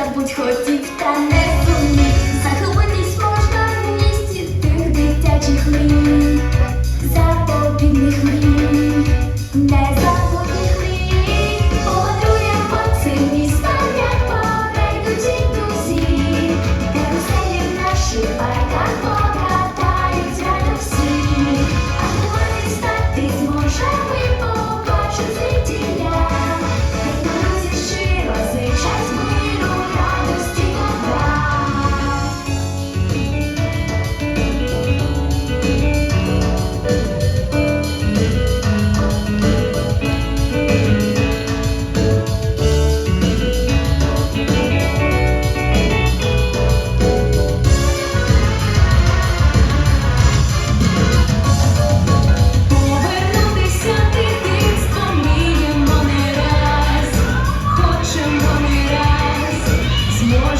在不求进。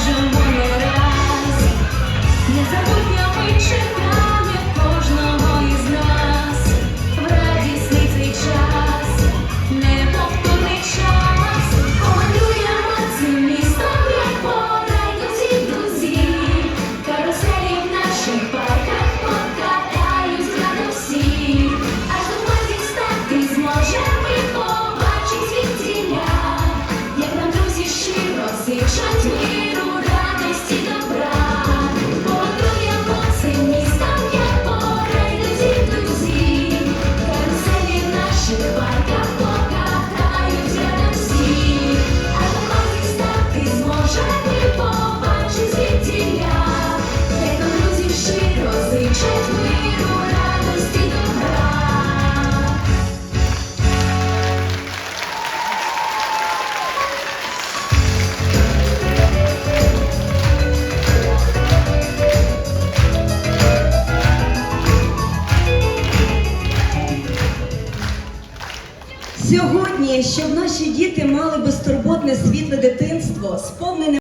是我。Сьогодні, щоб наші діти мали безтурботне світле дитинство, сповнене.